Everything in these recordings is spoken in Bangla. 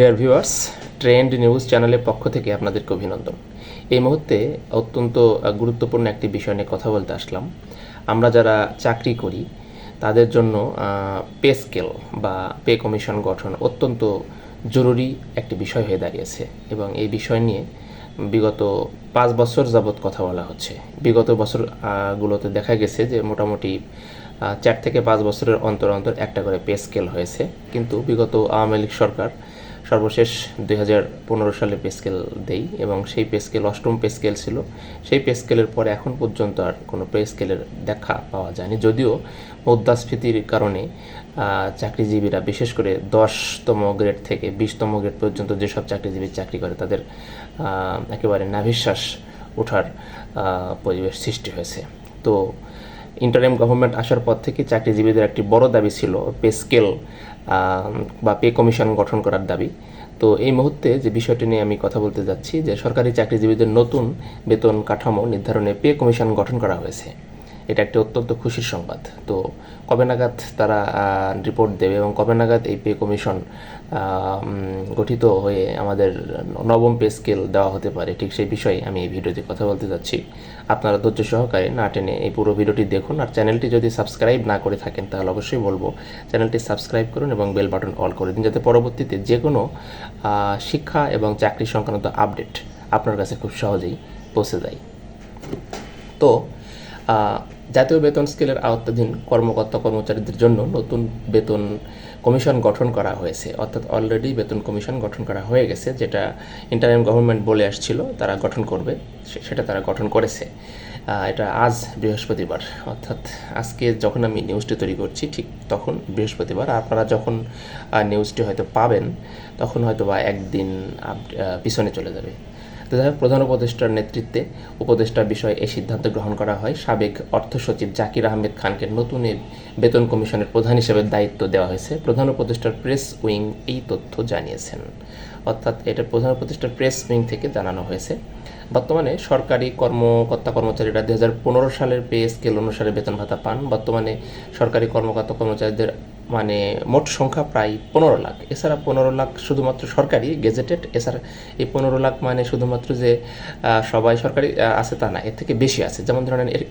ডিয়ার ভিউয়ার্স ট্রেন্ড নিউজ চ্যানেলের পক্ষ থেকে আপনাদেরকে অভিনন্দন। এই মুহূর্তে অত্যন্ত গুরুত্বপূর্ণ একটি বিষয় নিয়ে কথা বলতে আসলাম। আমরা যারা চাকরি করি তাদের জন্য পে স্কেল বা পে কমিশন গঠন অত্যন্ত জরুরি একটি বিষয় হয়ে দাঁড়িয়েছে এবং এই বিষয় নিয়ে বিগত পাঁচ বছর যাবৎ কথা বলা হচ্ছে। বিগত বছর আহ, গুলোতে দেখা গেছে যে মোটামুটি চার থেকে পাঁচ বছরের অন্তর অন্তর একটা করে পে স্কেল হয়েছে। কিন্তু বিগত আওয়ামী লীগ সরকার সর্বশেষ দুই হাজার পনেরো সালে পেস্কেল দেই এবং সেই পেস্কেল অষ্টম পেস্কেল ছিল। সেই পে স্কেলের পরে এখন পর্যন্ত আর কোনো পেস্কেলের দেখা পাওয়া যায়নি। যদিও মুদ্রাস্ফীতির কারণে চাকরিজীবীরা বিশেষ করে দশতম গ্রেড থেকে বিশতম গ্রেড পর্যন্ত যেসব চাকরিজীবী চাকরি করে, তাদের একেবারে নাভিশ্বাস ওঠার পরিবেশ সৃষ্টি হয়েছে। তো ইন্টারিম গভর্নমেন্ট আসার পর থেকে চাকরিজীবীদের একটি বড় দাবি ছিল পে স্কেল বা পে কমিশন গঠন করার দাবি। তো এই মুহূর্তে যে বিষয়টি নিয়ে আমি কথা বলতে যাচ্ছি, যে সরকারি চাকরিজীবীদের নতুন বেতন কাঠামো নির্ধারণে পে কমিশন গঠন করা হয়েছে। এটা একটি অত্যন্ত খুশির সংবাদ। তো কবে নাগাদ তারা রিপোর্ট দেবে এবং কবে নাগাদ এই পে কমিশন গঠিত হয়ে আমাদের নবম পে স্কেল দেওয়া হতে পারে, ঠিক সেই বিষয়ে আমি এই ভিডিওতে কথা বলতে যাচ্ছি। আপনারা ধৈর্য সহকারে না টেনে এই পুরো ভিডিওটি দেখুন আর চ্যানেলটি যদি সাবস্ক্রাইব না করে থাকেন তাহলে অবশ্যই বলব, চ্যানেলটি সাবস্ক্রাইব করুন এবং বেল বাটন অল করে দিন যাতে পরবর্তীতে যে কোনো শিক্ষা এবং চাকরি সংক্রান্ত আপডেট আপনার কাছে খুব সহজেই পৌঁছে যায়। তো জাতীয় বেতন স্কেলের আওতাধীন কর্মকর্তা কর্মচারীদের জন্য নতুন বেতন কমিশন গঠন করা হয়েছে। অর্থাৎ অলরেডি বেতন কমিশন গঠন করা হয়ে গেছে, যেটা ইন্টারিম গভর্নমেন্ট বলে আসছিল, তারা গঠন করবে সেটা তারা গঠন করেছে। এটা আজ বৃহস্পতিবার। অর্থাৎ আজকে যখন আমি নিউজটি তৈরি করছি, ঠিক তখন বৃহস্পতিবার, আপনারা যখন নিউজটি হয়তো পাবেন, তখন হয়তো বা একদিন পিছনে চলে যাবে। তো যাই হোক, প্রধান উপদেষ্টার নেতৃত্বে উপদেষ্টার বিষয়ে এই সিদ্ধান্ত গ্রহণ করা হয়। সাবেক অর্থ সচিব জাকির আহমেদ খানকে নতুন বেতন কমিশনের প্রধান হিসেবে দায়িত্ব দেওয়া হয়েছে। প্রধান উপদেষ্টার প্রেস উইং এই তথ্য জানিয়েছেন। অর্থাৎ এটা প্রধান উপদেষ্টার প্রেস উইং থেকে জানানো হয়েছে। বর্তমানে সরকারি কর্মকর্তা কর্মচারীরা দু সালের পে স্কেল অনুসারে বেতন ভাতা পান। বর্তমানে সরকারি কর্মকর্তা কর্মচারীদের মানে মোট সংখ্যা প্রায় পনেরো লাখ। এছাড়া পনেরো লাখ শুধুমাত্র সরকারি গেজেটেড এছাড়া এই পনেরো লাখ মানে শুধুমাত্র যে সবাই সরকারি আছে তা না, এর থেকে বেশি আছে। যেমন ধরেন এর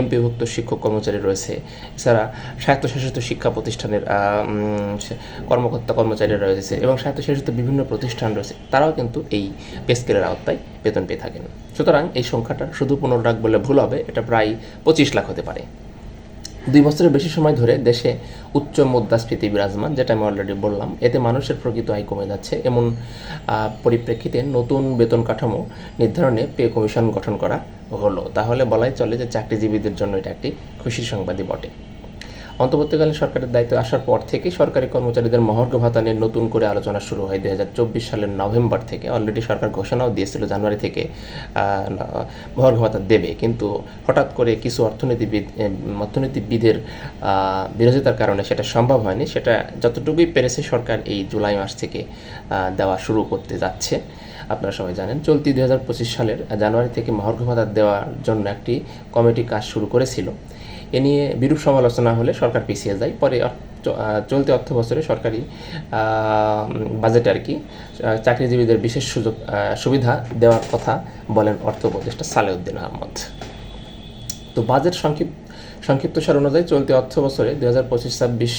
এমপিভুক্ত শিক্ষক কর্মচারী রয়েছে, এছাড়া স্বায়ত্তশাসিত শিক্ষা প্রতিষ্ঠানের কর্মকর্তা কর্মচারীরা রয়েছে এবং স্বায়ত্তশাসিত বিভিন্ন প্রতিষ্ঠান রয়েছে, তারাও কিন্তু এই পে স্কেলের আওতায় বেতন পেয়ে থাকেন। সুতরাং এই সংখ্যাটা শুধু পনেরো লাখ বলে ভুল হবে, এটা প্রায় পঁচিশ লাখ হতে পারে। দুই বছরের বেশি সময় ধরে দেশে উচ্চ মুদ্রাস্ফীতি বিরাজমান, যেটা আমি অলরেডি বললাম। এতে মানুষের প্রকৃত আয় কমে যাচ্ছে। এমন পরিপ্রেক্ষিতে নতুন বেতন কাঠামো নির্ধারণে পে কমিশন গঠন করা হলো। তাহলে বলাই চলে যে চাকরিজীবীদের জন্য এটা একটি খুশির সংবাদই বটে। অন্তর্বর্তীকালীন সরকারের দায়িত্ব আসার পর থেকে সরকারি কর্মচারীদের মহর্ঘ ভাতা নিয়ে নতুন করে আলোচনা শুরু হয় দুই সালের নভেম্বর থেকে। অলরেডি সরকার ঘোষণাও দিয়েছিল জানুয়ারি থেকে আহ, মহর্ঘ ভাতা দেবে। কিন্তু হঠাৎ করে কিছু অর্থনীতিবিদ অর্থনীতিবিদের বিরোধিতার কারণে সেটা সম্ভব হয়নি। সেটা যতটুকুই পেরেছে সরকার এই জুলাই মাস থেকে দেওয়া শুরু করতে যাচ্ছে। আপনারা সবাই জানেন চলতি দুই হাজার পঁচিশ সালের জানুয়ারি থেকে মহর্ঘ ভাতা দেওয়ার জন্য একটি কমিটি কাজ শুরু করেছিল। এ নিয়ে বিরূপ সমালোচনা হলে সরকার পিছিয়ে যায়। পরে চলতি অর্থ বছরে সরকারি বাজেট আর কি চাকরিজীবীদের বিশেষ সুযোগ সুবিধা দেওয়ার কথা বলেন অর্থ উপদেষ্টা সালেউদ্দিন আহমদ। তো বাজেট সংক্ষিপ্ত সংক্ষিপ্তসার অনুযায়ী চলতি অর্থ বছরে দুই হাজার পঁচিশ ছাব্বিশ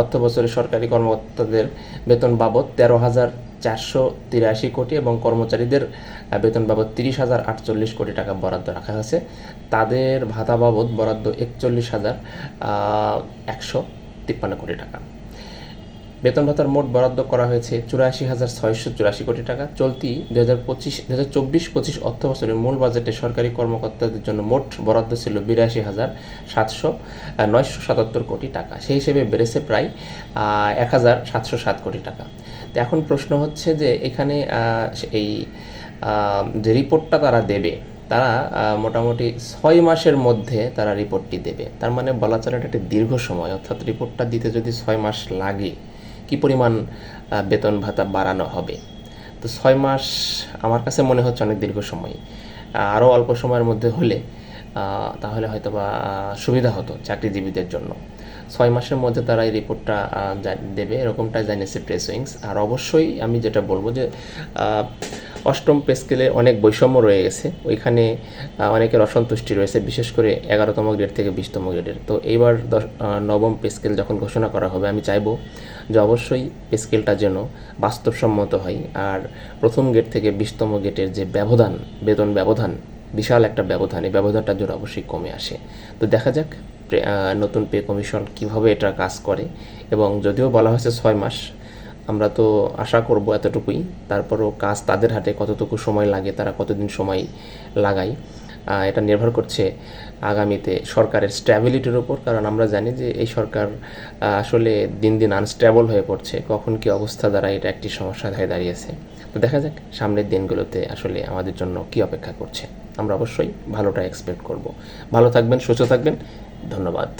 অর্থ বছরে সরকারি কর্মকর্তাদের বেতন বাবদ তেরো হাজার চারশো তিরাশি কোটি এবং কর্মচারীদের বেতন বাবদ তিরিশ হাজার আটচল্লিশ কোটি টাকা বরাদ্দ রাখা হয়েছে। তাদের ভাতা বাবদ বরাদ্দ একচল্লিশ হাজার একশো তিপ্পান্ন কোটি টাকা। বেতন ভাতার মোট বরাদ্দ করা হয়েছে চুরাশি হাজার ছয়শো চুরাশি কোটি টাকা। চলতি দু হাজার পঁচিশ দু হাজার চব্বিশ, পঁচিশ অর্থ বছরের মূল বাজেটে সরকারি কর্মকর্তাদের জন্য মোট বরাদ্দ ছিল বিরাশি হাজার সাতশো নয়শো সাতাত্তর কোটি টাকা। সেই হিসেবে বেড়েছে প্রায় এক হাজার সাতশো সাত কোটি টাকা। তো এখন প্রশ্ন হচ্ছে যে এখানে এই যে রিপোর্টটা তারা দেবে, তারা মোটামুটি ছয় মাসের মধ্যে তারা রিপোর্টটি দেবে। তার মানে বলা চলে এটা একটি দীর্ঘ সময়, অর্থাৎ রিপোর্টটা দিতে যদি ছয় মাস লাগে কি পরিমাণ বেতন ভাতা বাড়ানো হবে? তো ছয় মাস আমার কাছে মনে হচ্ছে অনেক দীর্ঘ সময়। আরও অল্প সময়ের মধ্যে হলে তাহলে হয়তো বা সুবিধা হতো চাকরিজীবীদের জন্য। ছয় মাসের মধ্যে তারা এই রিপোর্টটা দেবে, এরকমটাই জানিয়েছে প্রেস উইংস আর অবশ্যই আমি যেটা বলব যে অষ্টম পে স্কেলে অনেক বৈষম্য রয়ে গেছে। ওইখানে অনেকের অসন্তুষ্টি রয়েছে, বিশেষ করে এগারোতম গ্রেড থেকে বিশতম গ্রেডের তো এইবার দশ নবম পে স্কেল যখন ঘোষণা করা হবে, আমি চাইব যে অবশ্যই পে স্কেলটা যেন বাস্তবসম্মত হয়। আর প্রথম গেট থেকে বিশতম গেটের যে ব্যবধান, বেতন ব্যবধান, বিশাল একটা ব্যবধান, এই ব্যবধানটা যেন অবশ্যই কমে আসে। তো দেখা যাক নতুন পে কমিশন কীভাবে এটা কাজ করে। এবং যদিও বলা হয়েছে ছয় মাস আমরা তো আশা করব এতটুকুই। তারপরও কাজ তাদের হাতে কতটুকু সময় লাগে, তারা কতদিন সময় লাগায় এটা নির্ভর করছে আগামীতে সরকারের স্ট্যাবিলিটির উপর। কারণ আমরা জানি যে এই সরকার আসলে দিন দিন আনস্টেবল হয়ে পড়ছে। কখন কি অবস্থা দ্বারা এটা একটি সমস্যা হয়ে দাঁড়িয়েছে। তো দেখা যাক সামনের দিনগুলোতে আসলে আমাদের জন্য কি অপেক্ষা করছে। আমরা অবশ্যই ভালোটা এক্সপেক্ট করব। ভালো থাকবেন, সুস্থ থাকবেন। ধন্যবাদ।